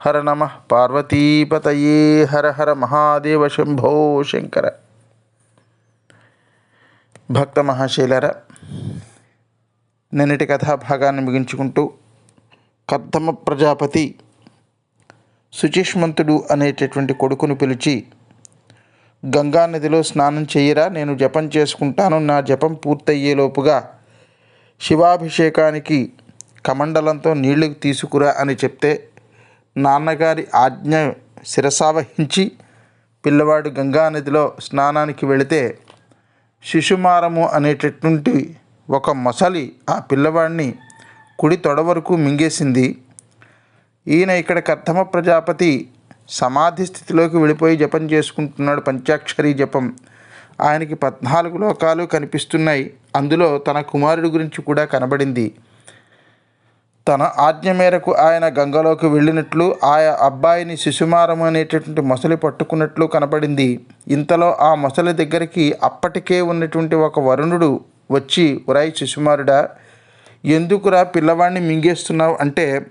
హర నమ పార్వతీపతయే హర హర మహాదేవ శంభో శంకర. భక్త మహాశైలర నిన్నటి కథాభాగాన్ని ముగించుకుంటూ కర్దమ ప్రజాపతి శుచిష్మంతుడు అనేటటువంటి కొడుకును పిలిచి గంగా నదిలో స్నానం చేయరా నేను జపం చేసుకుంటాను. నా జపం పూర్తయ్యేలోపుగా శివాభిషేకానికి కమండలంతో నీళ్ళు తీసుకురా అని చెప్తే నాన్నగారి ఆజ్ఞ శిరసావహించి పిల్లవాడు గంగానదిలో స్నానానికి వెళితే శిశుమారము అనేటటువంటి ఒక మొసలి ఆ పిల్లవాడిని కుడి తొడ వరకు మింగేసింది. ఈయన ఇక్కడ కర్తమ ప్రజాపతి సమాధి స్థితిలోకి వెళ్ళిపోయి జపం చేసుకుంటున్నాడు పంచాక్షరి జపం. ఆయనకి పద్నాలుగు లోకాలు కనిపిస్తున్నాయి. అందులో తన కుమారుడి గురించి కూడా కనబడింది. తన ఆజ్ఞ మేరకు ఆయన గంగలోకి వెళ్ళినట్లు ఆయా అబ్బాయిని శిశుమారం అనేటటువంటి మొసలి పట్టుకున్నట్లు కనపడింది. ఇంతలో ఆ మొసలి దగ్గరికి అప్పటికే ఉన్నటువంటి ఒక వరుణుడు వచ్చి ఉరాయి శిశుమారుడా ఎందుకురా పిల్లవాడిని మింగేస్తున్నావు? అంటే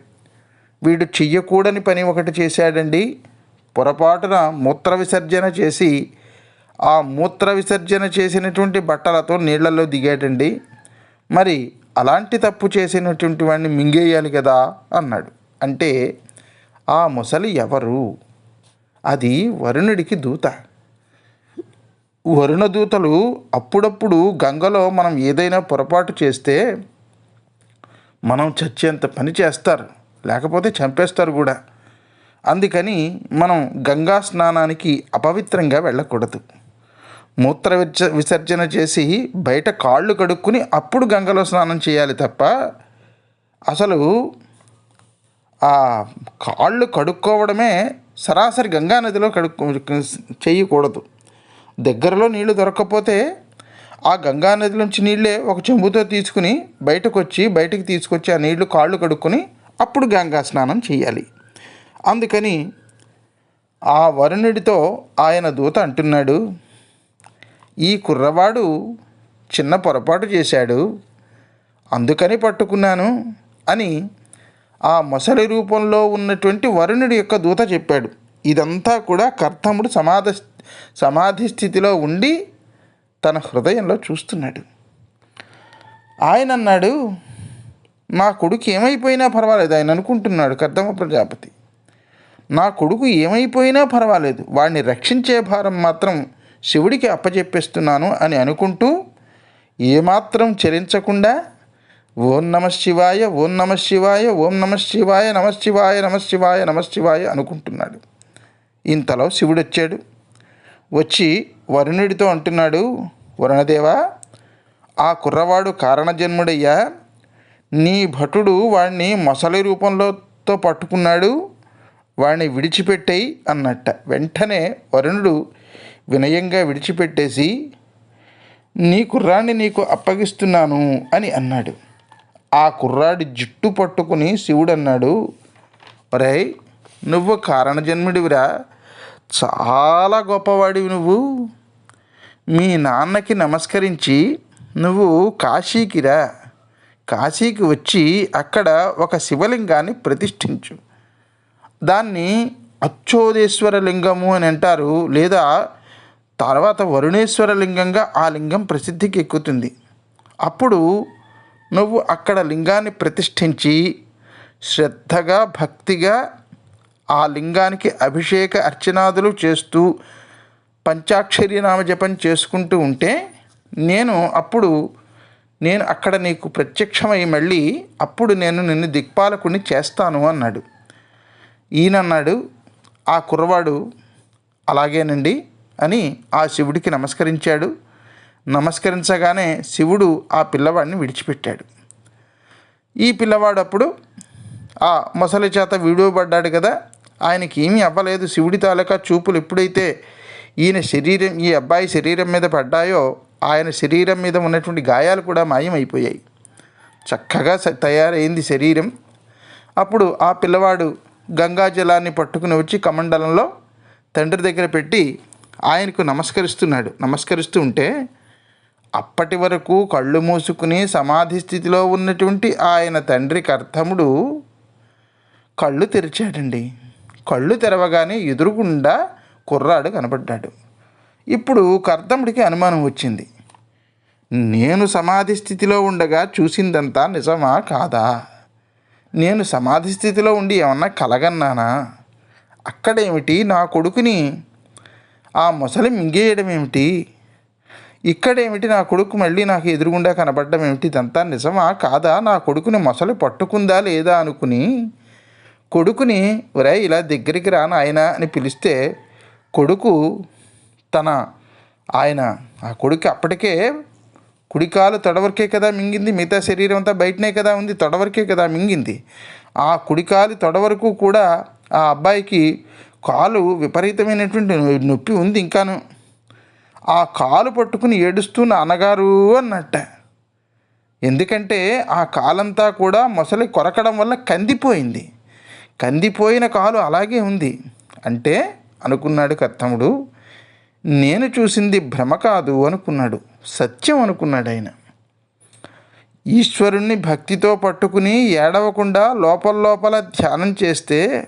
వీడు చెయ్యకూడని పని ఒకటి చేశాడండి. పొరపాటున మూత్ర విసర్జన చేసి ఆ మూత్ర విసర్జన చేసినటువంటి బట్టలతో నీళ్ళలో దిగాడండి మరి అలాంటి తప్పు చేసినటువంటి వాడిని మింగేయాలి కదా అన్నాడు. అంటే ఆ ముసలి ఎవరు? అది వరుణుడికి దూత. వరుణ దూతలు అప్పుడప్పుడు గంగలో మనం ఏదైనా పొరపాటు చేస్తే మనం చచ్చేంత పని చేస్తారు. లేకపోతే చంపేస్తారు కూడా. అందుకని మనం గంగా స్నానానికి అపవిత్రంగా వెళ్ళకూడదు. మూత్ర విస విసర్జన చేసి బయట కాళ్ళు కడుక్కుని అప్పుడు గంగలో స్నానం చేయాలి తప్ప అసలు ఆ కాళ్ళు కడుక్కోవడమే సరాసరి గంగా నదిలో కడుక్కు చేయకూడదు. దగ్గరలో నీళ్ళు దొరకకపోతే ఆ గంగా నది నుంచి నీళ్ళే ఒక చెంబుతో తీసుకుని బయటకు వచ్చి బయటకు తీసుకొచ్చి ఆ నీళ్ళు కాళ్ళు కడుక్కొని అప్పుడు గంగా స్నానం చేయాలి. అందుకని ఆ వరుణుడితో ఆయన దూత అంటున్నాడు ఈ కుర్రవాడు చిన్న పొరపాటు చేశాడు. అందుకని పట్టుకున్నాను అని ఆ మొసలి రూపంలో ఉన్నటువంటి వరుణుడి యొక్క దూత చెప్పాడు. ఇదంతా కూడా కర్తముడు సమాధి సమాధి స్థితిలో ఉండి తన హృదయంలో చూస్తున్నాడు. ఆయన అన్నాడు నా కొడుకు ఏమైపోయినా పర్వాలేదు ఆయన అనుకుంటున్నాడు కర్దమ ప్రజాపతి. నా కొడుకు ఏమైపోయినా పర్వాలేదు వాడిని రక్షించే భారం మాత్రం శివుడికి అప్పచెప్పేస్తున్నాను అని అనుకుంటూ ఏమాత్రం చరించకుండా ఓం నమ శివాయ ఓం నమ శివాయ ఓం నమ శివాయ నమ శివాయ నమ శివాయ నమ శివాయ అనుకుంటున్నాడు. ఇంతలో శివుడు వచ్చాడు వచ్చి వరుణుడితో అంటున్నాడు వరుణదేవా ఆ కుర్రవాడు కారణజన్ముడయ్యా. నీ భటుడు వాణ్ణి మొసలి రూపంలోతో పట్టుకున్నాడు వాణ్ణి విడిచిపెట్టేయి అన్నట్ట. వెంటనే వరుణుడు వినయంగా విడిచిపెట్టేసి నీ కుర్రాన్ని నీకు అప్పగిస్తున్నాను అని అన్నాడు. ఆ కుర్రాడి జుట్టు పట్టుకుని శివుడు అన్నాడు ఒరే నువ్వు కారణజన్ముడివిరా. చాలా గొప్పవాడివి నువ్వు. మీ నాన్నకి నమస్కరించి నువ్వు కాశీకి రా కాశీకి వచ్చి అక్కడ ఒక శివలింగాన్ని ప్రతిష్ఠించు. దాన్ని అచ్చోదేశ్వర లింగము అని అంటారు లేదా తర్వాత వరుణేశ్వర లింగంగా ఆ లింగం ప్రసిద్ధికి ఎక్కుతుంది అప్పుడు నువ్వు అక్కడ లింగాన్ని ప్రతిష్ఠించి శ్రద్ధగా భక్తిగా ఆ లింగానికి అభిషేక అర్చనాదులు చేస్తూ పంచాక్షరి నామ జపం చేసుకుంటూ ఉంటే నేను అప్పుడు నేను అక్కడ నీకు ప్రత్యక్షమై మళ్ళీ అప్పుడు నేను నిన్ను దిక్పాలకుని చేస్తాను అన్నాడు. ఈయనన్నాడు ఆ కుర్రవాడు అలాగేనండి అని ఆ శివుడికి నమస్కరించాడు. నమస్కరించగానే శివుడు ఆ పిల్లవాడిని విడిచిపెట్టాడు. ఈ పిల్లవాడు అప్పుడు ఆ మొసలి చేత విడివబడ్డాడు కదా ఆయనకి ఏమీ అవ్వలేదు. శివుడి తాలూకా చూపులు ఎప్పుడైతే ఈయన శరీరం ఈ అబ్బాయి శరీరం మీద పడ్డాయో ఆయన శరీరం మీద ఉన్నటువంటి గాయాలు కూడా మాయమైపోయాయి. చక్కగా తయారైంది శరీరం. అప్పుడు ఆ పిల్లవాడు గంగా జలాన్ని పట్టుకుని వచ్చి కమండలంలో తండ్రి దగ్గర పెట్టి ఆయనకు నమస్కరిస్తున్నాడు. నమస్కరిస్తూ ఉంటే అప్పటి వరకు కళ్ళు మూసుకుని సమాధి స్థితిలో ఉన్నటువంటి ఆయన తండ్రి కర్తముడు కళ్ళు తెరిచాడండి. కళ్ళు తెరవగానే ఎదురుగుండా కుర్రాడు కనబడ్డాడు. ఇప్పుడు కర్తముడికి అనుమానం వచ్చింది. నేను సమాధి స్థితిలో ఉండగా చూసిందంతా నిజమా కాదా? నేను సమాధి స్థితిలో ఉండి ఏమన్నా కలగన్నానా? అక్కడేమిటి నా కొడుకుని ఆ మొసలి మింగేయడం ఏమిటి? ఇక్కడేమిటి నా కొడుకు మళ్ళీ నాకు ఎదురుగుండా కనబడడం ఏమిటి? ఇదంతా నిజమా కాదా? నా కొడుకుని మొసలి పట్టుకుందా లేదా అనుకుని కొడుకుని ఒరే ఇలా దగ్గరికి రా నాయన అని పిలిస్తే కొడుకు తన ఆయన ఆ కొడుకు అప్పటికే కుడికాలు తొడవరకే కదా మింగింది మిగతా శరీరం అంతా బయటనే కదా ఉంది తొడవరకే కదా మింగింది. ఆ కుడికాలు తొడవరకు కూడా ఆ అబ్బాయికి కాలు విపరీతమైనటువంటి నొప్పి ఉంది ఇంకాను. ఆ కాలు పట్టుకుని ఏడుస్తూ నాన్నగారు అన్నట్ట. ఎందుకంటే ఆ కాలంతా కూడా మొసలి కొరకడం వల్ల కందిపోయింది. కందిపోయిన కాలు అలాగే ఉంది. అంటే అనుకున్నాడు కర్తముడు నేను చూసింది భ్రమ కాదు అనుకున్నాడు. సత్యం అనుకున్నాడు ఆయన. ఈశ్వరుణ్ణి భక్తితో పట్టుకుని ఏడవకుండా లోపల లోపల ధ్యానం చేస్తే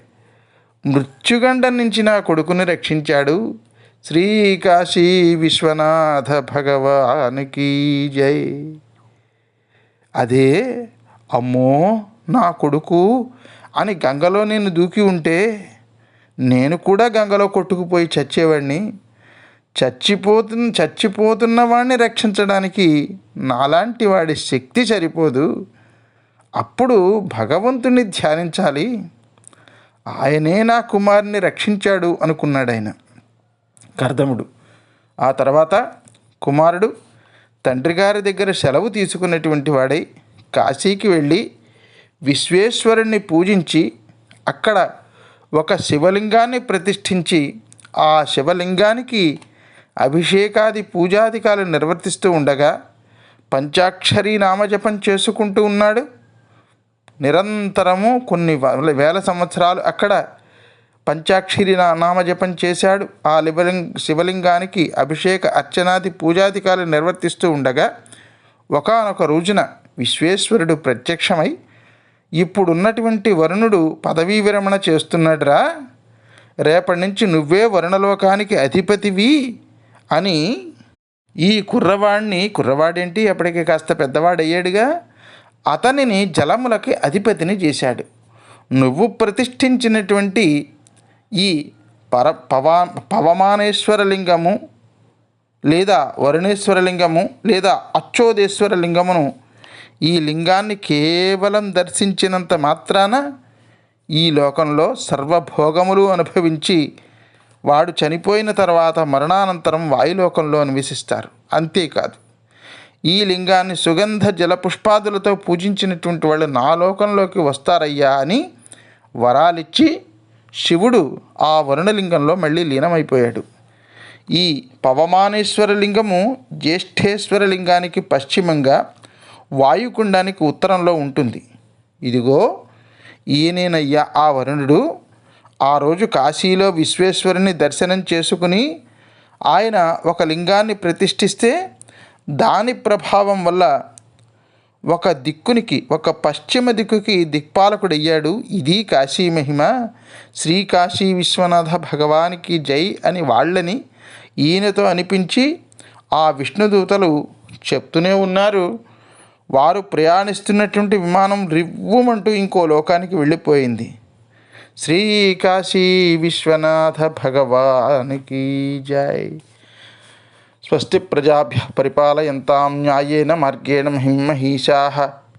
మృత్యుగండం నుంచి నా కొడుకుని రక్షించాడు. శ్రీ కాశీ విశ్వనాథ భగవానికి జై. అదే అమ్మో నా కొడుకు అని గంగలో నేను దూకి ఉంటే నేను కూడా గంగలో కొట్టుకుపోయి చచ్చేవాడిని చచ్చిపోతున్న చచ్చిపోతున్న వాడిని రక్షించడానికి నాలాంటి వాడి శక్తి సరిపోదు. అప్పుడు భగవంతుణ్ణి ధ్యానించాలి. ఆయనే నా కుమారుని రక్షించాడు అనుకున్నాడు ఆయన కర్దముడు. ఆ తర్వాత కుమారుడు తండ్రి గారి దగ్గర సెలవు తీసుకున్నటువంటి వాడై కాశీకి వెళ్ళి విశ్వేశ్వరుణ్ణి పూజించి అక్కడ ఒక శివలింగాన్ని ప్రతిష్ఠించి ఆ శివలింగానికి అభిషేకాది పూజాధికాలు నిర్వర్తిస్తూ ఉండగా పంచాక్షరీ నామజపం చేసుకుంటూ ఉన్నాడు. నిరంతరము కొన్ని వేల సంవత్సరాలు అక్కడ పంచాక్షరి నామజపం చేశాడు. ఆ లివలింగ శివలింగానికి అభిషేక అర్చనాది పూజాధికారులు నిర్వర్తిస్తూ ఉండగా ఒకానొక రోజున విశ్వేశ్వరుడు ప్రత్యక్షమై ఇప్పుడున్నటువంటి వరుణుడు పదవీ విరమణ చేస్తున్నాడురా. రేపటి నుంచి నువ్వే వరుణలోకానికి అధిపతివి అని ఈ కుర్రవాడిని కుర్రవాడేంటి? అప్పటికి కాస్త పెద్దవాడయ్యాడుగా. అతనిని జలములకి అధిపతిని చేశాడు. నువ్వు ప్రతిష్ఠించినటువంటి ఈ పర పవా పవమానేశ్వరలింగము లేదా వరుణేశ్వరలింగము లేదా అచ్చోదేశ్వర లింగమును ఈ లింగాన్ని కేవలం దర్శించినంత మాత్రాన ఈ లోకంలో సర్వభోగములు అనుభవించి వాడు చనిపోయిన తర్వాత మరణానంతరం వాయులోకంలో నివసిస్తారు. అంతేకాదు ఈ లింగాన్ని సుగంధ జలపుష్పాదులతో పూజించినటువంటి వాళ్ళు నా లోకంలోకి వస్తారయ్యా అని వరాలిచ్చి శివుడు ఆ వరుణలింగంలో మళ్ళీ లీనమైపోయాడు. ఈ పవమానేశ్వర లింగము జ్యేష్ఠేశ్వర లింగానికి పశ్చిమంగా వాయుకుండానికి ఉత్తరంలో ఉంటుంది. ఇదిగో ఈయనేనయ్యా ఆ వరుణుడు. ఆ రోజు కాశీలో విశ్వేశ్వరుని దర్శనం చేసుకుని ఆయన ఒక లింగాన్ని ప్రతిష్ఠిస్తే దాని ప్రభావం వల్ల ఒక దిక్కునికి ఒక పశ్చిమ దిక్కుకి దిక్పాలకుడయ్యాడు ఇది కాశీ మహిమ. శ్రీ కాశీ విశ్వనాథ భగవానికి జై అని వాళ్ళని ఈయనతో అనిపించి ఆ విష్ణుదూతలు చెప్తూనే ఉన్నారు. వారు ప్రయాణిస్తున్నటువంటి విమానం రివ్వుమంటూ ఇంకో లోకానికి వెళ్ళిపోయింది. శ్రీ కాశీ విశ్వనాథ భగవానికి జై. స్వస్తి ప్రజాభ్య పరిపాలయంతాం న్యాయేన మార్గేణ హిమ్మహీషా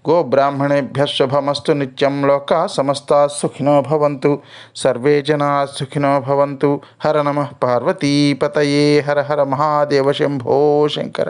గోబ్రాహ్మణేభ్య శుభమస్తు నిత్యం లోకా సమస్తా సుఖినో భవంతు సర్వే జనా సుఖినో భవంతు హర నమ పార్వతీపతయే హర హర మహాదేవ శంభో శంకర